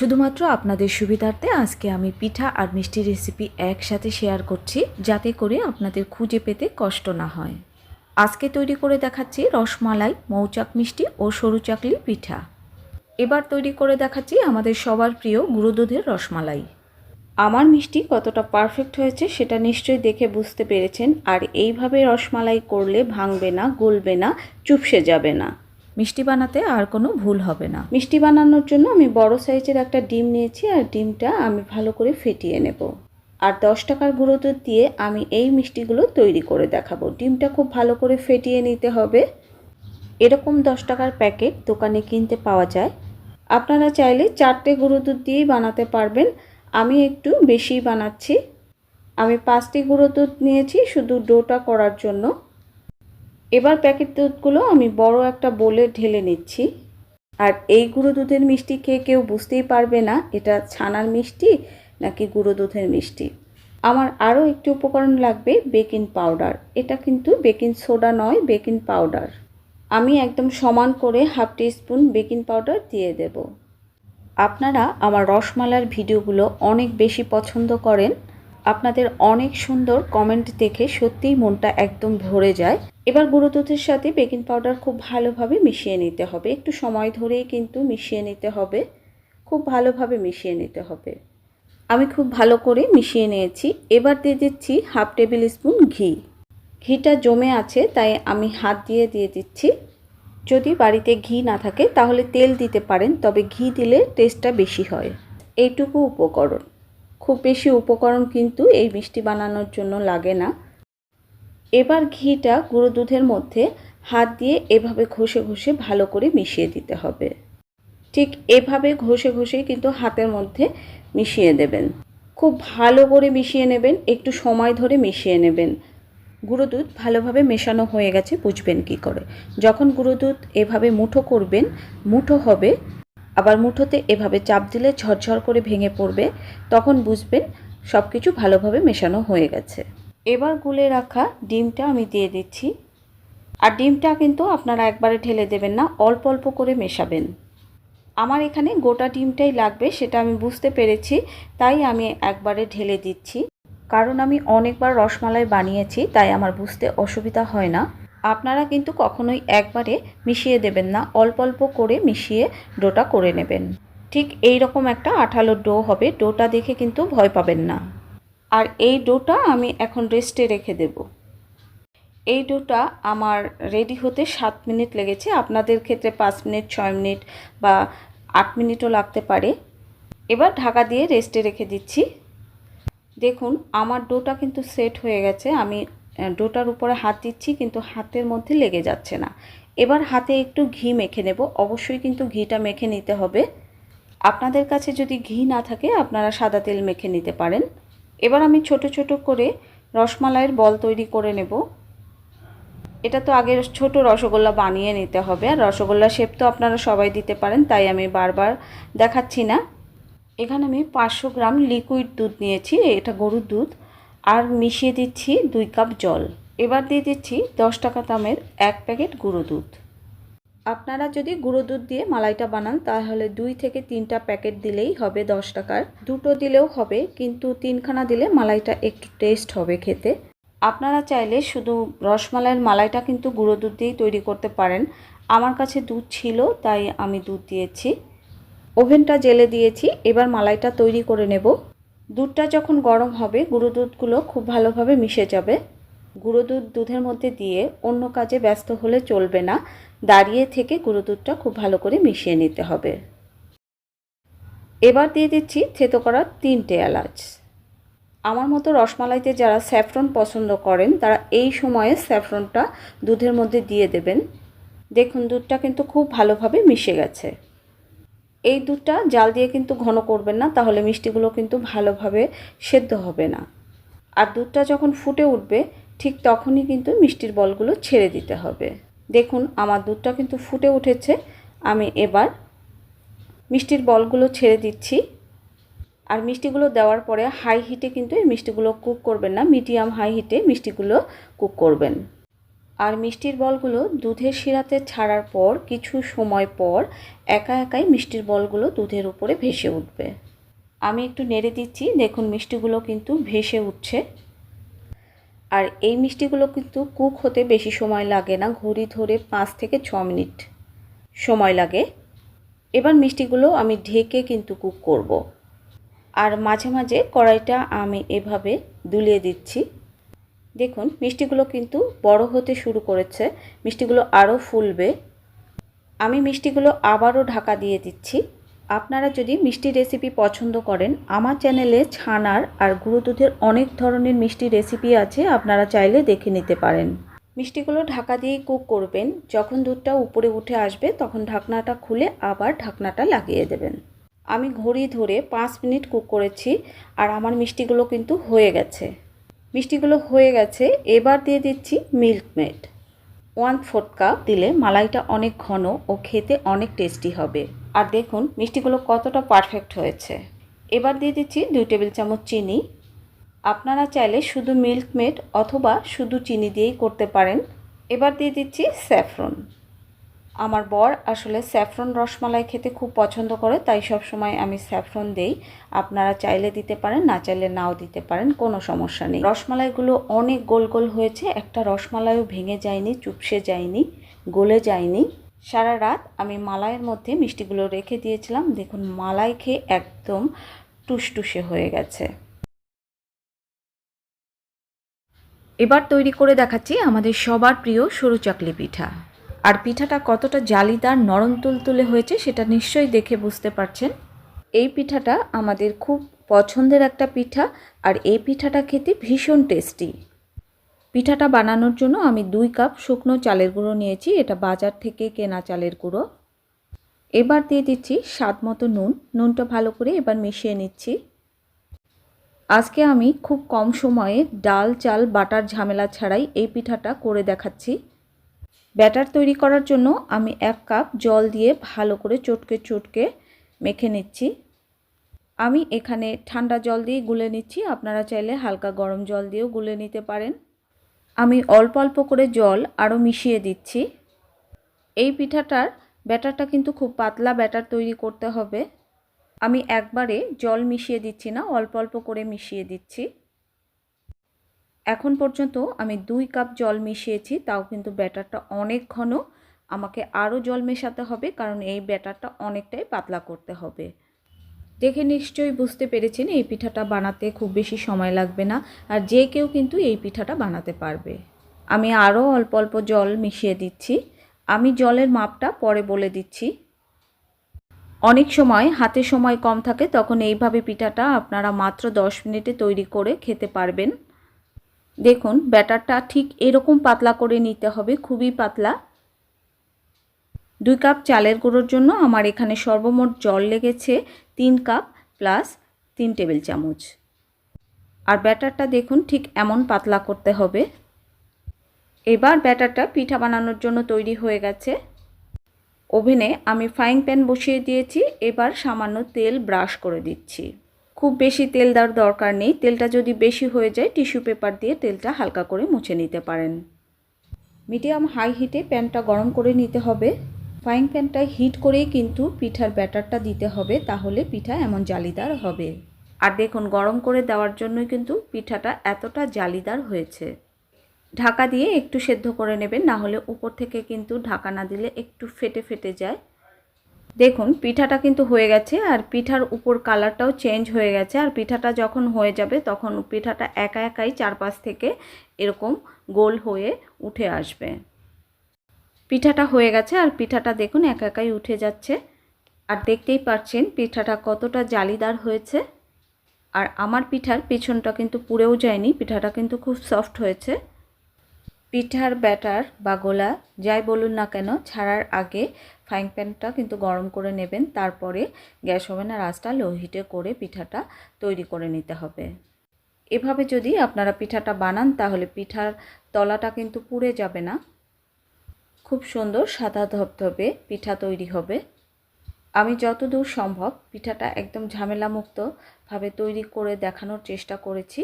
শুধুমাত্র আপনাদের সুবিধার্থে আজকে আমি পিঠা আর মিষ্টি রেসিপি একসাথে শেয়ার করছি, যাতে করে আপনাদের খুঁজে পেতে কষ্ট না হয়। আজকে তৈরি করে দেখাচ্ছি রসমালাই, মৌচাক মিষ্টি ও সরু চাকলি পিঠা। এবার তৈরি করে দেখাচ্ছি আমাদের সবার প্রিয় গুঁড়ো দুধের রসমালাই। আমার মিষ্টি কতটা পারফেক্ট হয়েছে সেটা নিশ্চয়ই দেখে বুঝতে পেরেছেন, আর এইভাবে রসমালাই করলে ভাঙবে না, গলবে না, চুপসে যাবে না। মিষ্টি বানাতে আর কোনো ভুল হবে না। মিষ্টি বানানোর জন্য আমি বড় সাইজের একটা ডিম নিয়েছি আর ডিমটা আমি ভালো করে ফেটিয়ে নেব। আর দশ টাকার গুঁড়ো দুধ দিয়ে আমি এই মিষ্টিগুলো তৈরি করে দেখাবো। ডিমটা খুব ভালো করে ফেটিয়ে নিতে হবে। এরকম দশ টাকার প্যাকেট দোকানে কিনতে পাওয়া যায়। আপনারা চাইলে চারটে গুঁড়ো দুধ দিয়েই বানাতে পারবেন। আমি একটু বেশি বানাচ্ছি। আমি পাঁচটি গুঁড়ো দুধ নিয়েছি শুধু ডোটা করার জন্য। এবার প্যাকেট দুধগুলো আমি বড় একটা বোলে ঢেলে নিচ্ছি। আর এই গুঁড়ো দুধের মিষ্টি খেয়ে কেউ বুঝতেই পারবে না, এটা ছানার মিষ্টি নাকি গুঁড়ো দুধের মিষ্টি। আমার আরও একটি উপকরণ লাগবে বেকিং পাউডার এটা কিন্তু বেকিং সোডা নয় বেকিং পাউডার আমি একদম সমান করে half teaspoon baking powder দিয়ে দেব। আপনারা আমার রসমালার ভিডিওগুলো অনেক বেশি পছন্দ করেন। আপনাদের অনেক সুন্দর কমেন্ট দেখে সত্যিই মনটা একদম ভরে যায়। এবার গুঁড়ো দুধের সাথে বেকিং পাউডার খুব ভালোভাবে মিশিয়ে নিতে হবে। একটু সময় ধরেই কিন্তু মিশিয়ে নিতে হবে। খুব ভালোভাবে মিশিয়ে নিতে হবে। আমি খুব ভালো করে মিশিয়ে নিয়েছি। এবার দিয়ে দিচ্ছি হাফ টেবিল স্পুন ঘি। ঘিটা জমে আছে, তাই আমি হাত দিয়ে দিয়ে দিচ্ছি। যদি বাড়িতে ঘি না থাকে, তাহলে তেল দিতে পারেন, তবে ঘি দিলে টেস্টটা বেশি হয়। এইটুকু উপকরণ। খুব বেশি উপকরণ কিন্তু এই মিষ্টি বানানোর জন্য লাগে না। এবার ঘিটা গুঁড়ো দুধের মধ্যে হাত দিয়ে এভাবে ঘষে ঘষে ভালো করে মিশিয়ে দিতে হবে। ঠিক এভাবে ঘষে ঘষেই কিন্তু হাতের মধ্যে মিশিয়ে দেবেন। খুব ভালো করে মিশিয়ে নেবেন, একটু সময় ধরে মিশিয়ে নেবেন। গুঁড়ো দুধ ভালোভাবে মেশানো হয়ে গেছে, বুঝবেন কি করে। যখন গুঁড়ো দুধ এভাবে মুঠো করবেন, মুঠো হবে আবার মুঠোতে এভাবে চাপ দিলে ঝরঝর করে ভেঙে পড়বে, তখন বুঝবেন সব কিছু ভালোভাবে মেশানো হয়ে গেছে। এবার গুলে রাখা ডিমটা আমি দিয়ে দিচ্ছি। আর ডিমটা কিন্তু আপনারা একবারে ঢেলে দেবেন না, অল্প অল্প করে মেশাবেন। আমার এখানে গোটা ডিমটাই লাগবে, সেটা আমি বুঝতে পেরেছি, তাই আমি একবারে ঢেলে দিচ্ছি। কারণ আমি অনেকবার রসমালাই বানিয়েছি, তাই আমার বুঝতে অসুবিধা হয় না। আপনারা কিন্তু কখনোই একবারে মিশিয়ে দেবেন না। অল্প অল্প করে মিশিয়ে ডোটা করে নেবেন। ঠিক এই রকম একটা আঠালো ডো হবে। ডোটা দেখে কিন্তু ভয় পাবেন না। আর এই ডোটা আমি এখন রেস্টে রেখে দেব। এই ডোটা আমার রেডি হতে সাত মিনিট লেগেছে। আপনাদের ক্ষেত্রে পাঁচ মিনিট, ছয় মিনিট বা আট মিনিটও লাগতে পারে। এবার ঢাকা দিয়ে রেস্টে রেখে দিচ্ছি। দেখুন, আমার ডোটা কিন্তু সেট হয়ে গেছে। আমি ডোটার উপরে হাত দিচ্ছি, কিন্তু হাতের মধ্যে লেগে যাচ্ছে না। এবার হাতে একটু ঘি মেখে নেব। অবশ্যই কিন্তু ঘিটা মেখে নিতে হবে। আপনাদের কাছে যদি ঘি না থাকে, আপনারা সাদা তেল মেখে নিতে পারেন। এবার আমি ছোট ছোট করে রসমালাইয়ের বল তৈরি করে নেব। এটা তো আগে ছোট রসগোল্লা বানিয়ে নিতে হবে। আর রসগোল্লা শেপ তো আপনারা সবাই দিতে পারেন, তাই আমি বারবার দেখাচ্ছি না। এখানে আমি পাঁচশো গ্রাম লিকুইড দুধ নিয়েছি, এটা গরুর দুধ। আর মিশিয়ে দিচ্ছি দুই কাপ জল। এবার দিয়ে দিচ্ছি দশ টাকা দামের এক প্যাকেট গুঁড়ো দুধ। আপনারা যদি গুঁড়ো দুধ দিয়ে মালাইটা বানান, তাহলে দুই থেকে তিনটা প্যাকেট দিলেই হবে দশ টাকার। দুটো দিলেও হবে, কিন্তু তিনখানা দিলে মালাইটা একটু টেস্ট হবে খেতে। আপনারা চাইলে শুধু রসমালাইয়ের মালাইটা কিন্তু গুঁড়ো দুধ দিয়েই তৈরি করতে পারেন। আমার কাছে দুধ ছিল, তাই আমি দুধ দিয়েছি। ওভেনটা জেলে দিয়েছি, এবার মালাইটা তৈরি করে নেব। দুধটা যখন গরম হবে, গুঁড়ো দুধগুলো খুব ভালোভাবে মিশে যাবে। গুঁড়ো দুধ দুধের মধ্যে দিয়ে অন্য কাজে ব্যস্ত হলে চলবে না। দাঁড়িয়ে থেকে গুঁড়ো দুধটা খুব ভালো করে মিশিয়ে নিতে হবে। এবার দিয়ে দিচ্ছি থেতো করা তিনটে এলাচ। আমার মতো রসমালাইতে যারা স্যাফরন পছন্দ করেন, তারা এই সময়ে স্যাফরনটা দুধের মধ্যে দিয়ে দেবেন। দেখুন, দুধটা কিন্তু খুব ভালোভাবে মিশে গেছে। এই দুধটা জাল দিয়ে কিন্তু ঘন করবেন না, তাহলে মিষ্টিগুলো কিন্তু ভালোভাবে সেদ্ধ হবে না। আর দুধটা যখন ফুটে উঠবে, ঠিক তখনই কিন্তু মিষ্টির বলগুলো ছেড়ে দিতে হবে। দেখুন, আমার দুধটা কিন্তু ফুটে উঠেছে। আমি এবার মিষ্টির বলগুলো ছেড়ে দিচ্ছি। আর মিষ্টিগুলো দেওয়ার পরে হাই হিটে কিন্তু এই মিষ্টিগুলো কুক করবেন না, মিডিয়াম হাই হিটে মিষ্টিগুলো কুক করবেন। আর মিষ্টির বলগুলো দুধের শিরাতে ছাড়ার পর কিছু সময় পর একা একাই মিষ্টির বলগুলো দুধের উপরে ভেসে উঠবে। আমি একটু নেড়ে দিচ্ছি, দেখুন মিষ্টিগুলো কিন্তু ভেসে উঠছে। আর এই মিষ্টিগুলো কিন্তু কুক হতে বেশি সময় লাগে না, ঘড়ি ধরে পাঁচ থেকে ছ মিনিট সময় লাগে। এবার মিষ্টিগুলো আমি ঢেকে কিন্তু কুক করব। আর মাঝে মাঝে কড়াইটা আমি এভাবে দুলিয়ে দিচ্ছি। দেখুন, মিষ্টিগুলো কিন্তু বড় হতে শুরু করেছে। মিষ্টিগুলো আরও ফুলবে। আমি মিষ্টিগুলো আবারও ঢাকা দিয়ে দিচ্ছি। আপনারা যদি মিষ্টি রেসিপি পছন্দ করেন, আমার চ্যানেলে ছানার আর গুঁড়ো দুধের অনেক ধরনের মিষ্টি রেসিপি আছে, আপনারা চাইলে দেখে নিতে পারেন। মিষ্টিগুলো ঢাকা দিয়ে কুক করবেন। যখন দুধটা উপরে উঠে আসবে, তখন ঢাকনাটা খুলে আবার ঢাকনাটা লাগিয়ে দেবেন। আমি ঘড়ি ধরে পাঁচ মিনিট কুক করেছি, আর আমার মিষ্টিগুলো কিন্তু হয়ে গেছে। মিষ্টিগুলো হয়ে গেছে, এবার দিয়ে দিচ্ছি Milkmaid one fourth cup দিলে মালাইটা অনেক ঘন ও খেতে অনেক টেস্টি হবে। আর দেখুন, মিষ্টিগুলো কতটা পারফেক্ট হয়েছে। এবার দিয়ে দিচ্ছি দুই টেবিল চামচ চিনি। আপনারা চাইলে শুধু মিল্ক মেড অথবা শুধু চিনি দিয়েই করতে পারেন। এবার দিয়ে দিচ্ছি স্যাফরন। আমার বর আসলে স্যাফরন রসমালাই খেতে খুব পছন্দ করে, তাই সব সময় আমি স্যাফরন দেই। আপনারা চাইলে দিতে পারেন, না চাইলে নাও দিতে পারেন, কোনো সমস্যা নেই। রসমালাইগুলো অনেক গোল গোল হয়েছে, একটা রসমালাইও ভেঙে যায়নি, চুপসে যায়নি, গলে যায়নি। সারা রাত আমি মালাইয়ের মধ্যে মিষ্টিগুলো রেখে দিয়েছিলাম, দেখুন মালাই খেয়ে একদম টুসটুসে হয়ে গেছে। এবার তৈরি করে দেখাচ্ছি আমাদের সবার প্রিয় সরু চাকলি পিঠা। আর পিঠাটা কতটা জালিদার, নরম তুলতুলে হয়েছে সেটা নিশ্চয়ই দেখে বুঝতে পারছেন। এই পিঠাটা আমাদের খুব পছন্দের একটা পিঠা আর এই পিঠাটা খেতে ভীষণ টেস্টি। পিঠাটা বানানোর জন্য আমি দুই কাপ শুকনো চালের গুঁড়ো নিয়েছি, এটা বাজার থেকে কেনা চালের গুঁড়ো। এবার দিয়ে দিচ্ছি স্বাদ মতো নুন, নুনটা ভালো করে এবার মিশিয়ে নিচ্ছি। আজকে আমি খুব কম সময়ে ডাল, চাল, বাটার ঝামেলা ছাড়াই এই পিঠাটা করে দেখাচ্ছি। ব্যাটার তৈরি করার জন্য আমি এক কাপ জল দিয়ে ভালো করে চটকে চটকে মেখে নিচ্ছি। আমি এখানে ঠান্ডা জল দিয়ে গুলে নিচ্ছি। আপনারা চাইলে হালকা গরম জল দিয়েও গুলে নিতে পারেন। আমি অল্প অল্প করে জল আরও মিশিয়ে দিচ্ছি। এই পিঠাটার ব্যাটারটা কিন্তু খুব পাতলা ব্যাটার তৈরি করতে হবে। আমি একবারে জল মিশিয়ে দিচ্ছি না, অল্প অল্প করে মিশিয়ে দিচ্ছি। এখন পর্যন্ত আমি দুই কাপ জল মিশিয়েছি, তাও কিন্তু ব্যাটারটা অনেক ঘন। আমাকে আরও জল মেশাতে হবে, কারণ এই ব্যাটারটা অনেকটাই পাতলা করতে হবে। দেখে নিশ্চয়ই বুঝতে পেরেছেন, এই পিঠাটা বানাতে খুব বেশি সময় লাগবে না, আর যে কেউ কিন্তু এই পিঠাটা বানাতে পারবে। আমি আরও অল্প অল্প জল মিশিয়ে দিচ্ছি। আমি জলের মাপটা পরে বলে দিচ্ছি। অনেক সময়, হাতে সময় কম থাকে, তখন এইভাবে পিঠাটা আপনারা মাত্র দশ মিনিটে তৈরি করে খেতে পারবেন। দেখুন, ব্যাটারটা ঠিক এরকম পাতলা করে নিতে হবে, খুবই পাতলা। দুই কাপ চালের গুঁড়োর জন্য আমার এখানে সর্বমোট জল লেগেছে তিন কাপ প্লাস তিন টেবিল চামচ। আর ব্যাটারটা দেখুন, ঠিক এমন পাতলা করতে হবে। এবার ব্যাটারটা পিঠা বানানোর জন্য তৈরি হয়ে গেছে। ওভেনে আমি ফ্রাইং প্যান বসিয়ে দিয়েছি, এবার সামান্য তেল ব্রাশ করে দিচ্ছি। খুব বেশি তেল দেওয়ার দরকার নেই। তেলটা যদি বেশি হয়ে যায়, টিস্যু পেপার দিয়ে তেলটা হালকা করে মুছে নিতে পারেন। মিডিয়াম হাই হিটে প্যানটা গরম করে নিতে হবে। ফ্রাইং প্যানটায় হিট করেই কিন্তু পিঠার ব্যাটারটা দিতে হবে, তাহলে পিঠা এমন জালিদার হবে। আর দেখুন, গরম করে দেওয়ার জন্যই কিন্তু পিঠাটা এতটা জালিদার হয়েছে। ঢাকা দিয়ে একটু সেদ্ধ করে নেবেন, না হলে উপর থেকে কিন্তু ঢাকা না দিলে একটু ফেটে ফেটে যায়। দেখুন, পিঠাটা কিন্তু হয়ে গেছে আর পিঠার উপর কালারটাও চেঞ্জ হয়ে গেছে। আর পিঠাটা যখন হয়ে যাবে, তখন পিঠাটা একা একাই চারপাশ থেকে এরকম গোল হয়ে উঠে আসবে। পিঠাটা হয়ে গেছে আর পিঠাটা দেখুন একা একাই উঠে যাচ্ছে। আর দেখতেই পাচ্ছেন পিঠাটা কতটা জালিদার হয়েছে। আর আমার পিঠার পেছনটা কিন্তু পুড়েও যায়নি, পিঠাটা কিন্তু খুব সফট হয়েছে। পিঠার ব্যাটার বা গোলা, যাই বলুন না কেন, ছাড়ার আগে ফ্রাইং প্যানটা কিন্তু গরম করে নেবেন, তারপরে গ্যাস ওভেনের আঁচটা লো হিটে করে পিঠাটা তৈরি করে নিতে হবে। এভাবে যদি আপনারা পিঠাটা বানান, তাহলে পিঠার তলাটা কিন্তু পুড়ে যাবে না। খুব সুন্দর সাদা ধবধবে পিঠা তৈরি হবে। আমি যতদূর সম্ভব পিঠাটা একদম ঝামেলামুক্তভাবে তৈরি করে দেখানোর চেষ্টা করেছি।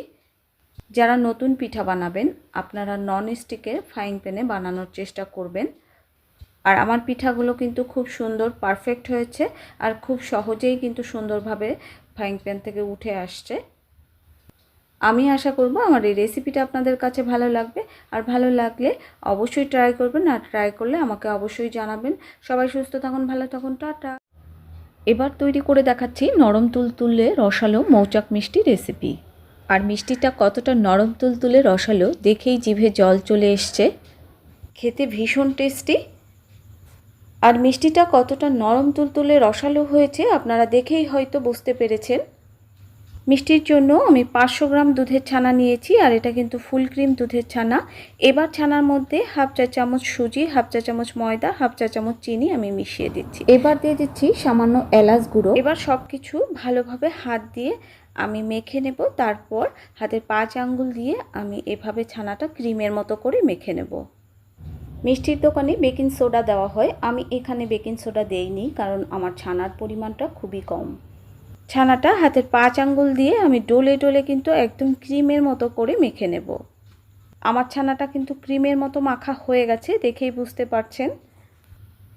যারা নতুন পিঠা বানাবেন, আপনারা নন স্টিকের ফ্রাইং প্যানে বানানোর চেষ্টা করবেন। আর আমার পিঠাগুলো কিন্তু খুব সুন্দর পারফেক্ট হয়েছে আর খুব সহজেই কিন্তু সুন্দরভাবে ফ্রাইং প্যান থেকে উঠে আসছে। আমি আশা করব আমার এই রেসিপিটা আপনাদের কাছে ভালো লাগবে। আর ভালো লাগলে অবশ্যই ট্রাই করবেন, আর ট্রাই করলে আমাকে অবশ্যই জানাবেন। সবাই সুস্থ থাকুন, ভালো থাকুন, টাটা। এবার তৈরি করে দেখাচ্ছি নরম তুলতুলে রসালো মৌচাক মিষ্টি রেসিপি আর মিষ্টিটা কতটা নরম তুলতুলে রসালো, দেখেই জিভে জল চলে এসছে। খেতে ভীষণ টেস্টি। আর মিষ্টিটা কতটা নরম তুলতুলে রসালো হয়েছে, আপনারা দেখেই হয়তো বুঝতে পেরেছেন। মিষ্টির জন্য আমি পাঁচশো গ্রাম দুধের ছানা নিয়েছি, আর এটা কিন্তু ফুল ক্রিম দুধের ছানা। এবার ছানার মধ্যে হাফ চা চামচ সুজি, হাফ চা চামচ ময়দা, হাফ চা চামচ চিনি আমি মিশিয়ে দিচ্ছি। এবার দিয়ে দিচ্ছি সামান্য এলাচ গুঁড়ো। এবার সব কিছু ভালোভাবে হাত দিয়ে আমি মেখে নেব, তারপর হাতের পাঁচ আঙ্গুল দিয়ে আমি এভাবে ছানাটা ক্রিমের মতো করে মেখে নেব। মিষ্টির দোকানে বেকিং সোডা দেওয়া হয়। আমি এখানে বেকিং সোডা দেইনি, কারণ আমার ছানার পরিমাণটা খুবই কম। ছানাটা হাতের পাঁচ আঙ্গুল দিয়ে আমি ডোলে ডোলে কিন্তু একদম ক্রিমের মতো করে মেখে নেব। আমার ছানাটা কিন্তু ক্রিমের মতো মাখা হয়ে গেছে, দেখেই বুঝতে পারছেন।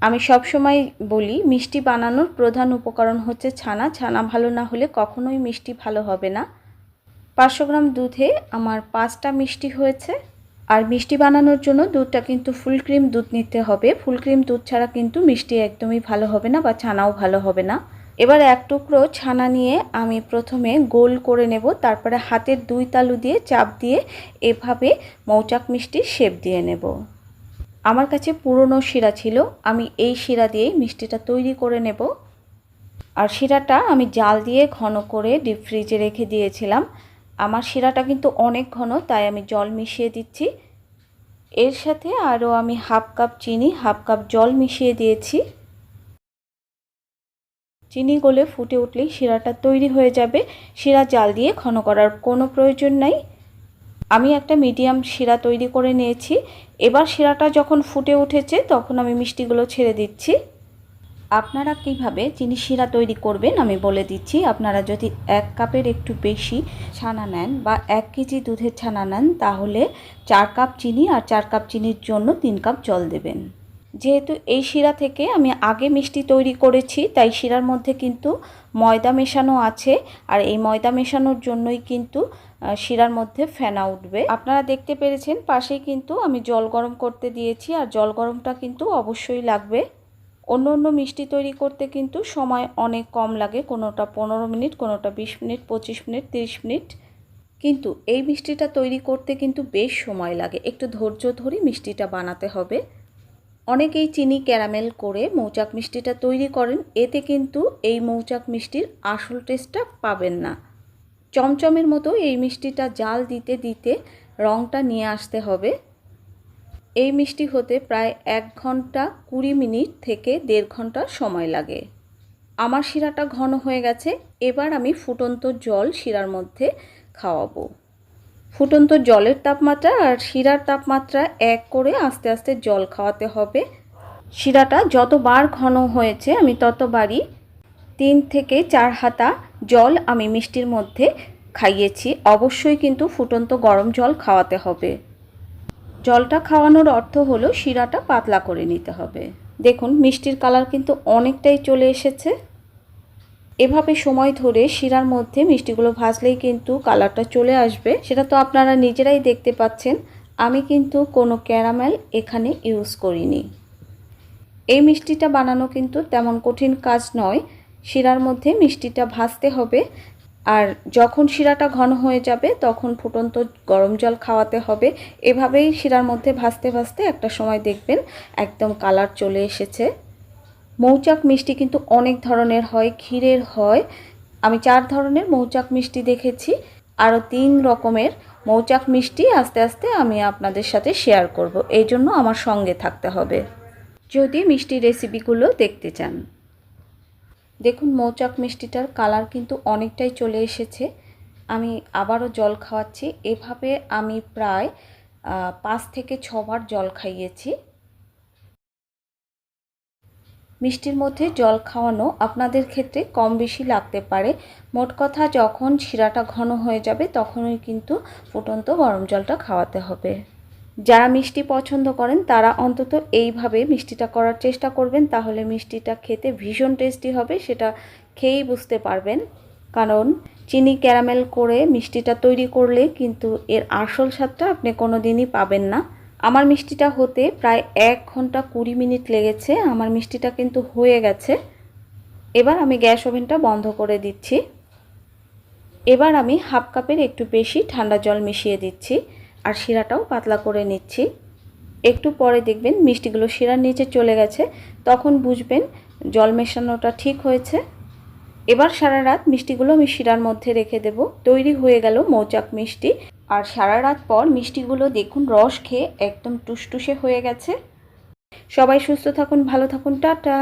আমি সব সময় বলি, মিষ্টি বানানোর প্রধান উপকরণ হচ্ছে ছানা। ছানা ভালো না হলে কখনোই মিষ্টি ভালো হবে না। পাঁচশো গ্রাম দুধে আমার পাঁচটা মিষ্টি হয়েছে। আর মিষ্টি বানানোর জন্য দুধটা কিন্তু ফুল ক্রিম দুধ নিতে হবে। ফুল ক্রিম দুধ ছাড়া কিন্তু মিষ্টি একদমই ভালো হবে না বা ছানাও ভালো হবে না। এবার এক টুকরো ছানা নিয়ে আমি প্রথমে গোল করে নেব। তারপরে হাতের দুই তালু দিয়ে চাপ দিয়ে এভাবে মৌচাক মিষ্টির শেপ দিয়ে নেব। আমার কাছে পুরনো শিরা ছিল, আমি এই শিরা দিয়েই মিষ্টিটা তৈরি করে নেব। আর শিরাটা আমি জাল দিয়ে ঘন করে ডিপ ফ্রিজে রেখে দিয়েছিলাম। আমার শিরাটা কিন্তু অনেক ঘন, তাই আমি জল মিশিয়ে দিচ্ছি। এর সাথে আরও আমি হাফ কাপ চিনি, হাফ কাপ জল মিশিয়ে দিয়েছি। চিনি গলে ফুটে উঠলেই শিরাটা তৈরি হয়ে যাবে। শিরা জাল দিয়ে ঘন করার কোনো প্রয়োজন নাই। আমি একটা মিডিয়াম শিরা তৈরি করে নিয়েছি। এবার শিরাটা যখন ফুটে উঠেছে, তখন আমি মিষ্টিগুলো ছেড়ে দিচ্ছি। আপনারা কীভাবে চিনি শিরা তৈরি করবেন, আমি বলে দিচ্ছি, আপনারা যদি এক কাপের একটু বেশি ছানা নেন বা এক কেজি দুধের ছানা নেন, তাহলে চার কাপ চিনি আর চার কাপ চিনির জন্য তিন কাপ জল দেবেন। যেহেতু এই শিরা থেকে আমি আগে মিষ্টি তৈরি করেছি, তাই শিরার মধ্যে কিন্তু ময়দা মেশানো আছে আর এই ময়দা মেশানোর জন্যই কিন্তু শিরার মধ্যে ফেনা উঠবে। আপনারা দেখতে পেরেছেন, পাশেই কিন্তু আমি জল গরম করতে দিয়েছি আর জল গরমটা কিন্তু অবশ্যই লাগবে। অন্য অন্য মিষ্টি তৈরি করতে কিন্তু সময় অনেক কম লাগে, কোনোটা পনেরো মিনিট, কোনোটা বিশ মিনিট, পঁচিশ মিনিট, তিরিশ মিনিট। কিন্তু এই মিষ্টিটা তৈরি করতে কিন্তু বেশ সময় লাগে। একটু ধৈর্য ধরে মিষ্টিটা বানাতে হবে। অনেকেই চিনি, ক্যারামেল করে মৌচাক মিষ্টিটা তৈরি করেন। এতে কিন্তু এই মৌচাক মিষ্টির আসল টেস্টটা পাবেন না। চমচমের মতো এই মিষ্টিটা জাল দিতে দিতে রঙটা নিয়ে আসতে হবে। এই মিষ্টি হতে প্রায় এক ঘণ্টা কুড়ি মিনিট থেকে দেড় ঘণ্টা সময় লাগে। আমার শিরাটা ঘন হয়ে গেছে, এবার আমি ফুটন্ত জল শিরার মধ্যে খাওয়াবো। ফুটন্ত জলের তাপমাত্রা আর শিরার তাপমাত্রা এক করে আস্তে আস্তে জল খাওয়াতে হবে। শিরাটা যতবার ঘন হয়েছে আমি ততবারই তিন থেকে চার হাতা জল আমি মিষ্টির মধ্যে খাইয়েছি। অবশ্যই কিন্তু ফুটন্ত গরম জল খাওয়াতে হবে। জলটা খাওয়ানোর অর্থ হলো শিরাটা পাতলা করে নিতে হবে। দেখুন, মিষ্টির কালার কিন্তু অনেকটাই চলে এসেছে। এভাবে সময় ধরে শিরার মধ্যে মিষ্টিগুলো ভাজলেই কিন্তু কালারটা চলে আসবে। সেটা তো আপনারা নিজেরাই দেখতে পাচ্ছেন। আমি কিন্তু কোনো ক্যারামেল এখানে ইউজ করিনি। এই মিষ্টিটা বানানো কিন্তু তেমন কঠিন কাজ নয়। শিরার মধ্যে মিষ্টিটা ভাজতে হবে। আর যখন শিরাটা ঘন হয়ে যাবে, তখন ফুটন্ত গরম জল খাওয়াতে হবে। এভাবেই শিরার মধ্যে ভাজতে ভাজতে একটা সময় দেখবেন, একদম কালার চলে এসেছে। মৌচাক মিষ্টি কিন্তু অনেক ধরনের হয়, ক্ষীরের হয়। আমি চার ধরনের মৌচাক মিষ্টি দেখেছি। আরও তিন রকমের মৌচাক মিষ্টি আস্তে আস্তে আমি আপনাদের সাথে শেয়ার করব। এই জন্য আমার সঙ্গে থাকতে হবে। যদি মিষ্টি রেসিপিগুলো দেখতে চান। দেখুন, মৌচাক মিষ্টিটার কালার কিন্তু অনেকটাই চলে এসেছে। আমি আবারও জল খাওয়াচ্ছি। এভাবে আমি প্রায় পাঁচ থেকে ছবার জল খাইয়েছি। মিষ্টির মধ্যে জল খাওয়ানো আপনাদের ক্ষেত্রে কম বেশি লাগতে পারে। মোট কথা, যখন শিরাটা ঘন হয়ে যাবে, তখনই কিন্তু ফুটন্ত গরম জলটা খাওয়াতে হবে। যারা মিষ্টি পছন্দ করেন, তারা অন্তত এইভাবে মিষ্টিটা করার চেষ্টা করবেন। তাহলে মিষ্টিটা খেতে ভীষণ টেস্টি হবে, সেটা খেয়েই বুঝতে পারবেন। কারণ চিনি ক্যারামেল করে মিষ্টিটা তৈরি করলে কিন্তু এর আসল স্বাদটা আপনি কোনো দিনই পাবেন না। আমার মিষ্টিটা হতে প্রায় এক ঘণ্টা কুড়ি মিনিট লেগেছে, আমার মিষ্টিটা কিন্তু হয়ে গেছে। এবার আমি গ্যাস ওভেনটা বন্ধ করে দিচ্ছি। এবার আমি হাফ কাপের একটু বেশি ঠান্ডা জল মিশিয়ে দিচ্ছি আর শিরাটাও পাতলা করে নিচ্ছি। একটু পরে দেখবেন মিষ্টিগুলো শিরার নিচে চলে গেছে, তখন বুঝবেন জল মেশানোটা ঠিক হয়েছে। এবার সারা রাত মিষ্টিগুলো আমি শিরার মধ্যে রেখে দেব। তৈরি হয়ে গেল মৌচাক মিষ্টি। আর সারা রাত পর মিষ্টিগুলো দেখুন, রস খেয়ে একদম টুসটুসে হয়ে গেছে। সবাই সুস্থ থাকুন, ভালো থাকুন, টাটা।